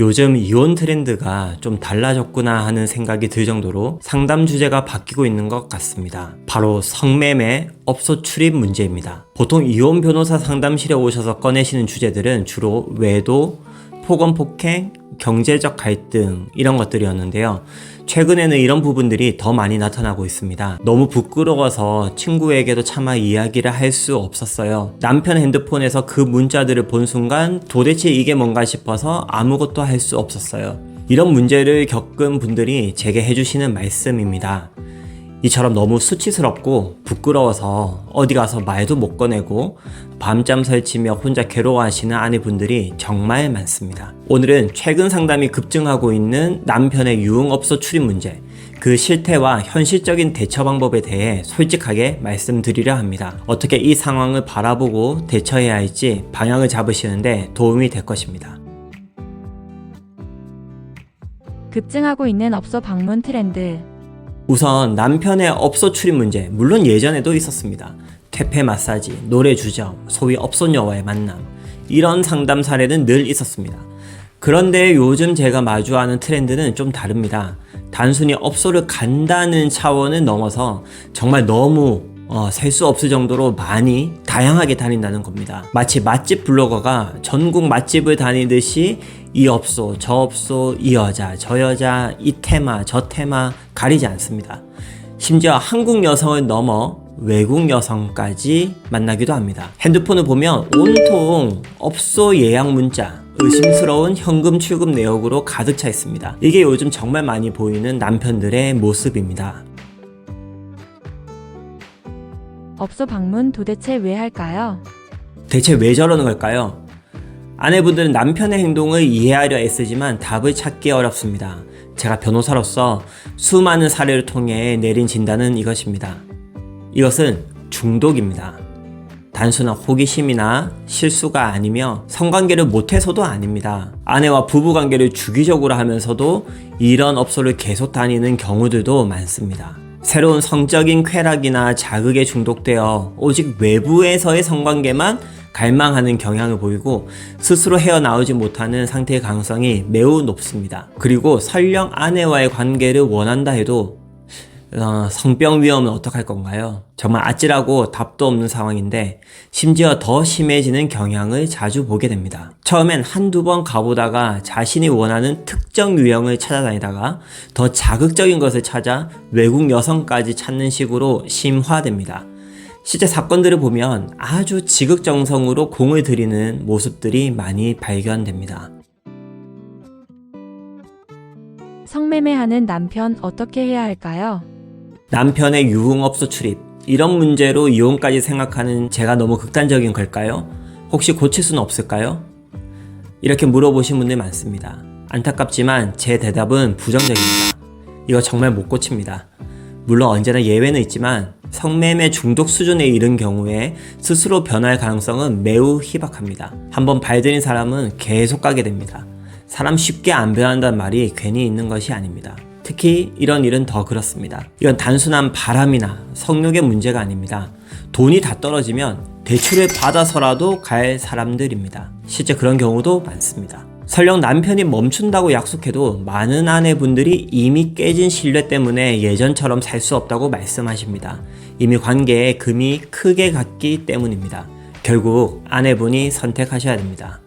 요즘 이혼 트렌드가 좀 달라졌구나 하는 생각이 들 정도로 상담 주제가 바뀌고 있는 것 같습니다. 바로 성매매, 업소 출입 문제입니다. 보통 이혼 변호사 상담실에 오셔서 꺼내시는 주제들은 주로 외도, 폭언 폭행, 경제적 갈등 이런 것들이었는데요. 최근에는 이런 부분들이 더 많이 나타나고 있습니다. 너무 부끄러워서 친구에게도 차마 이야기를 할 수 없었어요. 남편 핸드폰에서 그 문자들을 본 순간 도대체 이게 뭔가 싶어서 아무것도 할 수 없었어요. 이런 문제를 겪은 분들이 제게 해주시는 말씀입니다. 이처럼 너무 수치스럽고 부끄러워서 어디 가서 말도 못 꺼내고 밤잠 설치며 혼자 괴로워하시는 아내분들이 정말 많습니다. 오늘은 최근 상담이 급증하고 있는 남편의 유흥업소 출입 문제, 그 실태와 현실적인 대처 방법에 대해 솔직하게 말씀드리려 합니다. 어떻게 이 상황을 바라보고 대처해야 할지 방향을 잡으시는데 도움이 될 것입니다. 급증하고 있는 업소 방문 트렌드. 우선 남편의 업소 출입 문제, 물론 예전에도 있었습니다. 퇴폐 마사지, 노래 주점, 소위 업소녀와의 만남, 이런 상담 사례는 늘 있었습니다. 그런데 요즘 제가 마주하는 트렌드는 좀 다릅니다. 단순히 업소를 간다는 차원을 넘어서 정말 너무 어, 셀 수 없을 정도로 많이 다양하게 다닌다는 겁니다. 마치 맛집 블로거가 전국 맛집을 다니듯이 이 업소, 저 업소, 이 여자, 저 여자, 이 테마, 저 테마 가리지 않습니다. 심지어 한국 여성을 넘어 외국 여성까지 만나기도 합니다. 핸드폰을 보면 온통 업소 예약 문자, 의심스러운 현금 출금 내역으로 가득 차 있습니다. 이게 요즘 정말 많이 보이는 남편들의 모습입니다. 업소 방문 도대체 왜 할까요? 대체 왜 저러는 걸까요? 아내분들은 남편의 행동을 이해하려 애쓰지만 답을 찾기 어렵습니다. 제가 변호사로서 수많은 사례를 통해 내린 진단은 이것입니다. 이것은 중독입니다. 단순한 호기심이나 실수가 아니며 성관계를 못해서도 아닙니다. 아내와 부부관계를 주기적으로 하면서도 이런 업소를 계속 다니는 경우들도 많습니다. 새로운 성적인 쾌락이나 자극에 중독되어 오직 외부에서의 성관계만 갈망하는 경향을 보이고 스스로 헤어나오지 못하는 상태의 가능성이 매우 높습니다. 그리고 설령 아내와의 관계를 원한다 해도 어, 성병 위험은 어떡할 건가요? 정말 아찔하고 답도 없는 상황인데 심지어 더 심해지는 경향을 자주 보게 됩니다. 처음엔 한두 번 가보다가 자신이 원하는 특정 유형을 찾아다니다가 더 자극적인 것을 찾아 외국 여성까지 찾는 식으로 심화됩니다. 실제 사건들을 보면 아주 지극정성으로 공을 들이는 모습들이 많이 발견됩니다. 성매매하는 남편 어떻게 해야 할까요? 남편의 유흥업소 출입 이런 문제로 이혼까지 생각하는 제가 너무 극단적인 걸까요? 혹시 고칠 수는 없을까요? 이렇게 물어보신 분들 많습니다. 안타깝지만 제 대답은 부정적입니다. 이거 정말 못 고칩니다. 물론 언제나 예외는 있지만 성매매 중독 수준에 이른 경우에 스스로 변할 가능성은 매우 희박합니다. 한번 발들인 사람은 계속 가게 됩니다. 사람 쉽게 안 변한다는 말이 괜히 있는 것이 아닙니다. 특히 이런 일은 더 그렇습니다. 이건 단순한 바람이나 성욕의 문제가 아닙니다. 돈이 다 떨어지면 대출을 받아서라도 갈 사람들입니다. 실제 그런 경우도 많습니다. 설령 남편이 멈춘다고 약속해도 많은 아내분들이 이미 깨진 신뢰 때문에 예전처럼 살 수 없다고 말씀하십니다. 이미 관계에 금이 크게 갔기 때문입니다. 결국 아내분이 선택하셔야 됩니다.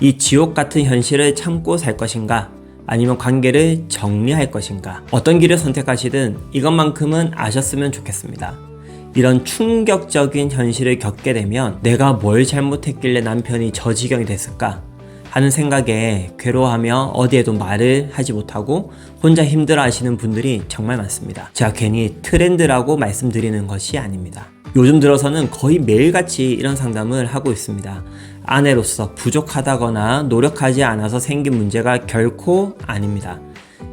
이 지옥 같은 현실을 참고 살 것인가? 아니면 관계를 정리할 것인가? 어떤 길을 선택하시든 이것만큼은 아셨으면 좋겠습니다. 이런 충격적인 현실을 겪게 되면 내가 뭘 잘못했길래 남편이 저 지경이 됐을까? 하는 생각에 괴로워하며 어디에도 말을 하지 못하고 혼자 힘들어 하시는 분들이 정말 많습니다. 제가 괜히 트렌드라고 말씀드리는 것이 아닙니다. 요즘 들어서는 거의 매일같이 이런 상담을 하고 있습니다. 아내로서 부족하다거나 노력하지 않아서 생긴 문제가 결코 아닙니다.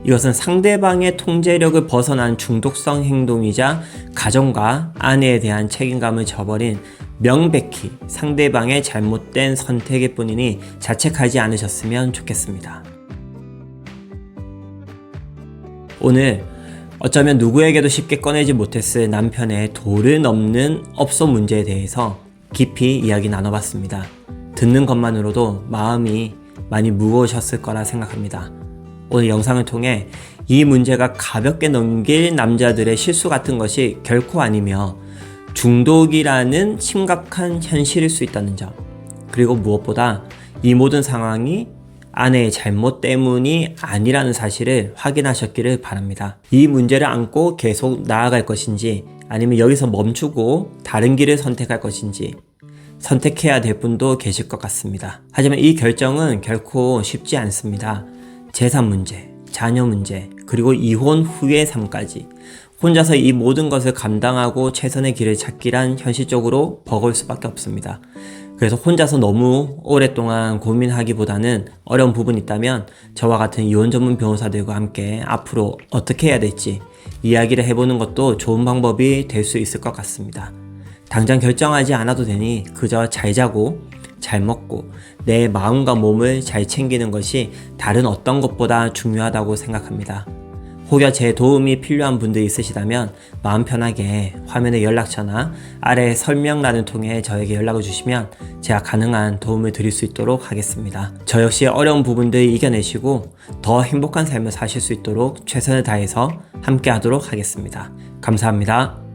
이것은 상대방의 통제력을 벗어난 중독성 행동이자 가정과 아내에 대한 책임감을 저버린 명백히 상대방의 잘못된 선택일 뿐이니 자책하지 않으셨으면 좋겠습니다. 오늘 어쩌면 누구에게도 쉽게 꺼내지 못했을 남편의 도를 넘는 업소 문제에 대해서 깊이 이야기 나눠봤습니다. 듣는 것만으로도 마음이 많이 무거우셨을 거라 생각합니다. 오늘 영상을 통해 이 문제가 가볍게 넘길 남자들의 실수 같은 것이 결코 아니며 중독이라는 심각한 현실일 수 있다는 점. 그리고 무엇보다 이 모든 상황이 아내의 잘못 때문이 아니라는 사실을 확인하셨기를 바랍니다. 이 문제를 안고 계속 나아갈 것인지 아니면 여기서 멈추고 다른 길을 선택할 것인지 선택해야 될 분도 계실 것 같습니다. 하지만 이 결정은 결코 쉽지 않습니다. 재산 문제, 자녀 문제, 그리고 이혼 후의 삶까지 혼자서 이 모든 것을 감당하고 최선의 길을 찾기란 현실적으로 버거울 수밖에 없습니다. 그래서 혼자서 너무 오랫동안 고민하기보다는 어려운 부분이 있다면 저와 같은 이혼 전문 변호사들과 함께 앞으로 어떻게 해야 될지 이야기를 해보는 것도 좋은 방법이 될 수 있을 것 같습니다. 당장 결정하지 않아도 되니 그저 잘 자고 잘 먹고 내 마음과 몸을 잘 챙기는 것이 다른 어떤 것보다 중요하다고 생각합니다. 혹여 제 도움이 필요한 분들 있으시다면 마음 편하게 화면의 연락처나 아래 설명란을 통해 저에게 연락을 주시면 제가 가능한 도움을 드릴 수 있도록 하겠습니다. 저 역시 어려운 부분들 이겨내시고 더 행복한 삶을 사실 수 있도록 최선을 다해서 함께 하도록 하겠습니다. 감사합니다.